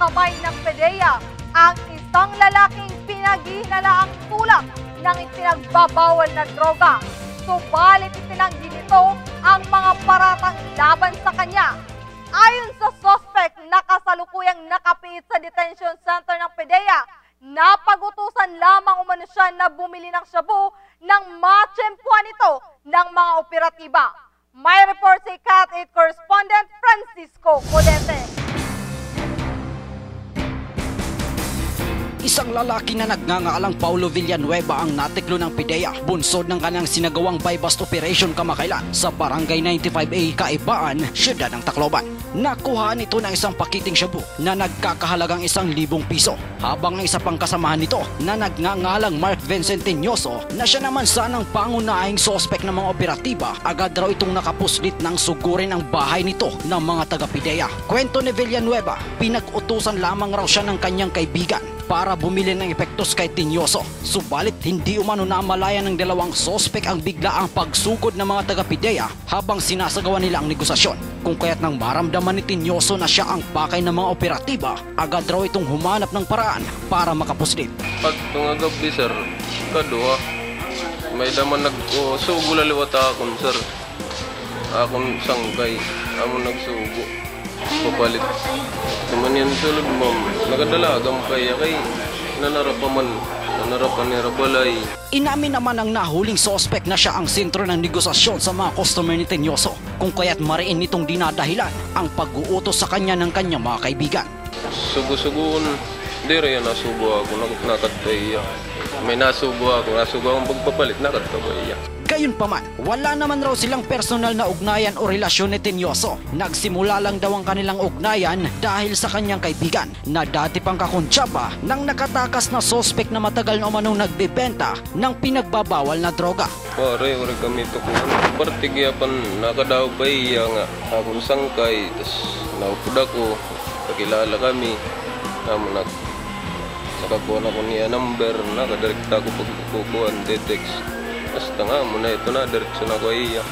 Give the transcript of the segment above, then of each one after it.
kamay ng PDEA ang isang lalaking pinaghihinalaang tulak ng ipinagbabawal na droga. Subalit itinanggi nito ang mga paratang laban sa kanya. Ayon sa suspect na kasalukuyang nakapiit sa detention center ng PDEA, napagutusan lamang umano siya na bumili ng shabu ng matsempuan nito ng mga operatiba. May report si Cat 8 correspondent Francisco Codete. Isang lalaki na nagngangalang Paulo Villanueva ang natiklo ng PIDEA bunsod ng kanyang sinagawang buy-bust operation kamakailan sa Barangay 95A Kaibaan, Siyudad ng Tacloban. Nakuha nito ng isang pakiting shabu na nagkakahalagang isang libong piso habang ang isa pang kasamahan nito na nagngangalang Mark Vincent Tinyoso na siya naman sanang pangunahing sospek ng mga operatiba agad raw itong nakapuslit ng sugurin ang bahay nito ng mga taga-PIDEA. Kwento ni Villanueva, pinag-utusan lamang raw siya ng kanyang kaibigan para bumili ng epektos kay Tinyoso. Subalit hindi umano namalaya ng dalawang sospek ang bigla ang pagsugod ng mga taga-PIDEA habang sinasagawa nila ang negosasyon. Kung kaya't nang maramdaman ni Tinyoso na siya ang pakay ng mga operatiba, agad raw itong humanap ng paraan para makapuslit. Pag tunga gabi, sir, kaduha. May daman nag o, sugo laliwat akon, sir. Akon sanggay. Amo nagsugo. Papalit. Naman yan sulod, ma'am. Nagadalagam kaya kay nanarapaman. Nanarapan ni Rabalay. Inamin naman ang nahuling sospek na siya ang sentro ng negosasyon sa mga customer ni Tenyoso kung kaya't mariin nitong dinadahilan ang pag-uutos sa kanya ng kanyang mga kaibigan. Sugo-sugoon. Di rin nasubo ako. Nak- Nakataya. May nasubo ako. Nasubo akong pagpapalit. Nakataya. Gayunpaman, wala naman raw silang personal na ugnayan o relasyon ni Tenyoso. Nagsimula lang daw ang kanilang ugnayan dahil sa kanyang kaibigan na dati pang kakuntsaba ng nakatakas na sospek na matagal na umanong nagbebenta ng pinagbabawal na droga. Pare, ori kami to kung ano. Partigyapan, nakadaw pa iya nga. Akong sangkay, tas naupod ako. Kakilala kami. Namo nag nakakuha na ko niya number. Nakadirekta ko pagkukuhan, detext. Basta nga mo na ito na, direksyon ako iya.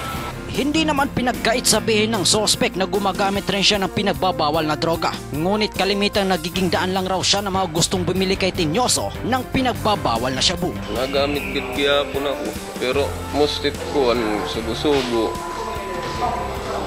Hindi naman pinagkait sabihin ng sospek na gumagamit rin siya ng pinagbabawal na droga. Ngunit kalimitang nagiging daan lang raw siya ng mga gustong bumili kay Tinyoso ng pinagbabawal na shabu. Nagamit gid gyapon ako. Pero mustit ko an sugo-sugo.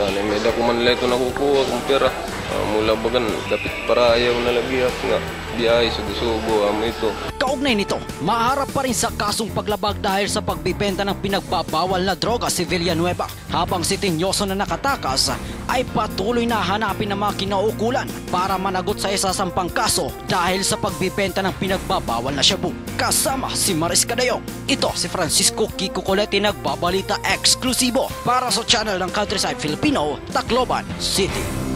Dali may dako man leto nakukuha kong pera. Ah, mula bagan dapit para ayaw na lagiyak nga. Biyahe sugo-sugo amo ito. Kaugnay nito, maharap pa rin sa kasong paglabag dahil sa pagbibenta ng pinagbabawal na droga si Villanueva. Habang si Tinyoso na nakatakas ay patuloy na hanapin ng mga kinaukulan para managot sa isasampang kaso dahil sa pagbibenta ng pinagbabawal na shabu. Kasama si Maris Cadayong. Ito si Francisco Kiko Coletti nagbabalita eksklusibo para sa channel ng Countryside Filipino, Tacloban City.